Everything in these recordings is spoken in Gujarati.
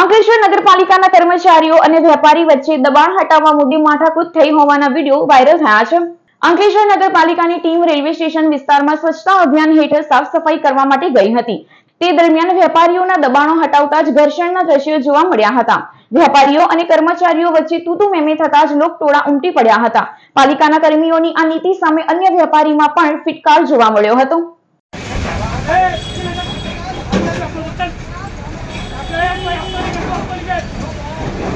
અંકલેશ્વર નગરપાલિકાના કર્મચારીઓ અને વેપારી વચ્ચે દબાણ હટાવવા મુદ્દે માથાકૂટ થઈ હોવાના વીડિયો વાયરલ થયા છે. અંકલેશ્વર નગરપાલિકાની ટીમ રેલવે સ્ટેશન વિસ્તારમાં સ્વચ્છતા અભિયાન હેઠળ સાફ સફાઈ કરવા માટે ગઈ હતી. તે દરમિયાન વેપારીઓના દબાણો હટાવતા જ ઘર્ષણના દ્રશ્યો જોવા મળ્યા હતા. વેપારીઓ અને કર્મચારીઓ વચ્ચે તૂતુ મેમે થતા જ લોકટોળા ઉમટી પડ્યા હતા. પાલિકાના કર્મીઓની આ નીતિ સામે અન્ય વેપારીમાં પણ ફિટકાર જોવા મળ્યો હતો.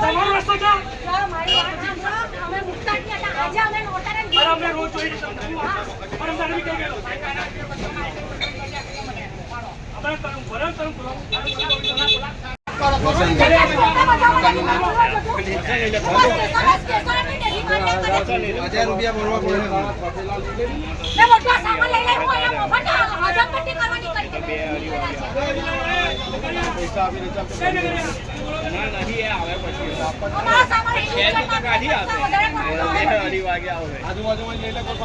તમારો રસ્તો છે અમે રોજ જોઈ હજાર રૂપિયા ભરવા પડે આજુબાજુમાં લઈ લે કોઈ